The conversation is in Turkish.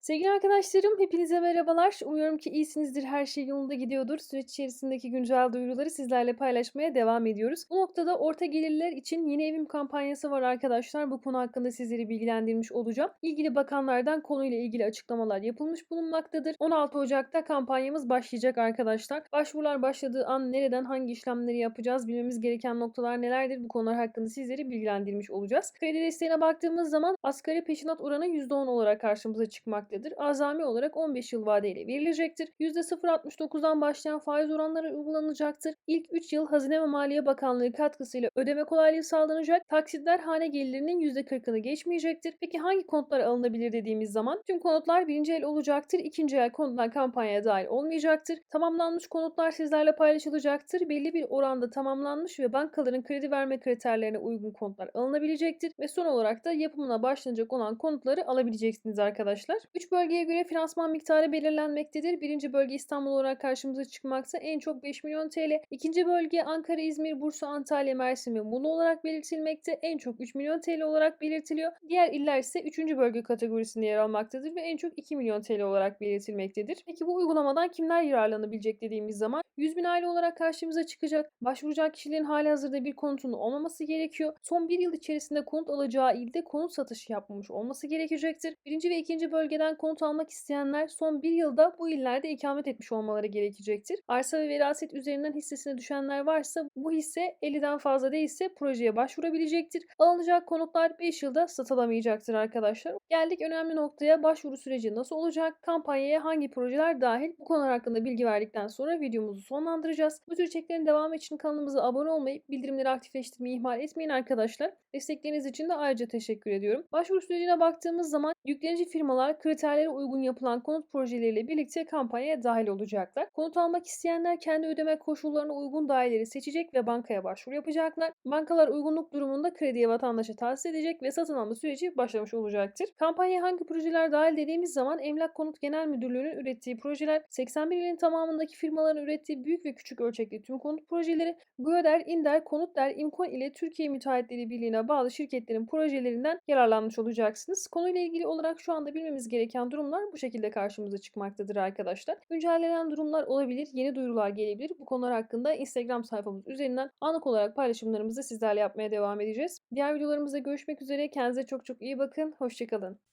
Sevgili arkadaşlarım, hepinize merhabalar. Umuyorum ki iyisinizdir, her şey yolunda gidiyordur. Süreç içerisindeki güncel duyuruları sizlerle paylaşmaya devam ediyoruz. Bu noktada orta gelirler için yeni evim kampanyası var arkadaşlar. Bu konu hakkında sizleri bilgilendirmiş olacağım. İlgili bakanlardan konuyla ilgili açıklamalar yapılmış bulunmaktadır. 16 Ocak'ta kampanyamız başlayacak arkadaşlar. Başvurular başladığı an nereden hangi işlemleri yapacağız, bilmemiz gereken noktalar nelerdir bu konular hakkında sizleri bilgilendirmiş olacağız. Kredi desteğine baktığımız zaman asgari peşinat oranı %10 olarak karşımıza çıkmaktadır vermektedir. Azami olarak 15 yıl vadeyle verilecektir. %0.69'dan başlayan faiz oranları uygulanacaktır. İlk 3 yıl Hazine ve Maliye Bakanlığı katkısıyla ödeme kolaylığı sağlanacak. Taksitler hane gelirinin %40'ını geçmeyecektir. Peki hangi konutlar alınabilir dediğimiz zaman tüm konutlar birinci el olacaktır. İkinci el konutlar kampanyaya dahil olmayacaktır. Tamamlanmış konutlar sizlerle paylaşılacaktır. Belli bir oranda tamamlanmış ve bankaların kredi verme kriterlerine uygun konutlar alınabilecektir. Ve son olarak da yapımına başlanacak olan konutları alabileceksiniz arkadaşlar. 3 bölgeye göre finansman miktarı belirlenmektedir. Birinci bölge İstanbul olarak karşımıza çıkmakta en çok 5 milyon TL. İkinci bölge Ankara, İzmir, Bursa, Antalya, Mersin ve Muğla olarak belirtilmekte. En çok 3 milyon TL olarak belirtiliyor. Diğer iller ise 3. bölge kategorisinde yer almaktadır ve en çok 2 milyon TL olarak belirtilmektedir. Peki bu uygulamadan kimler yararlanabilecek dediğimiz zaman 100 bin aile olarak karşımıza çıkacak. Başvuracak kişilerin hali hazırda bir konutun olmaması gerekiyor. Son bir yıl içerisinde konut alacağı ilde konut satışı yapmamış olması gerekecektir. Birinci ve ikinci bölgeden konut almak isteyenler son bir yılda bu illerde ikamet etmiş olmaları gerekecektir. Arsa ve veraset üzerinden hissesine düşenler varsa bu hisse 50'den fazla değilse projeye başvurabilecektir. Alınacak konutlar 5 yılda satılamayacaktır arkadaşlar. Geldik önemli noktaya başvuru süreci nasıl olacak? Kampanyaya hangi projeler dahil? Bu konular hakkında bilgi verdikten sonra videomuzu sonlandıracağız. Bu tür içeriklerin devamı için kanalımıza abone olmayı, bildirimleri aktifleştirmeyi ihmal etmeyin arkadaşlar. Destekleriniz için de ayrıca teşekkür ediyorum. Başvuru sürecine baktığımız zaman yüklenici firmalar kriterlere uygun yapılan konut projeleriyle birlikte kampanyaya dahil olacaklar. Konut almak isteyenler kendi ödeme koşullarına uygun daireleri seçecek ve bankaya başvuru yapacaklar. Bankalar uygunluk durumunda krediye vatandaşa tahsis edecek ve satın alma süreci başlamış olacaktır. Kampanyaya hangi projeler dahil dediğimiz zaman Emlak Konut Genel Müdürlüğü'nün ürettiği projeler, 81 ilin tamamındaki firmaların ürettiği büyük ve küçük ölçekli tüm konut projeleri, Göder, İnder, Konutder, İmkon ile Türkiye Müteahhitleri Birliği'ne bağlı şirketlerin projelerinden yararlanmış olacaksınız. Konuyla ilgili olarak şu anda bilmemiz gereken durumlar bu şekilde karşımıza çıkmaktadır arkadaşlar. Güncellenen durumlar olabilir, yeni duyurular gelebilir. Bu konular hakkında Instagram sayfamız üzerinden anlık olarak paylaşımlarımızı sizlerle yapmaya devam edeceğiz. Diğer videolarımızda görüşmek üzere. Kendinize çok çok iyi bakın. Hoşçakalın.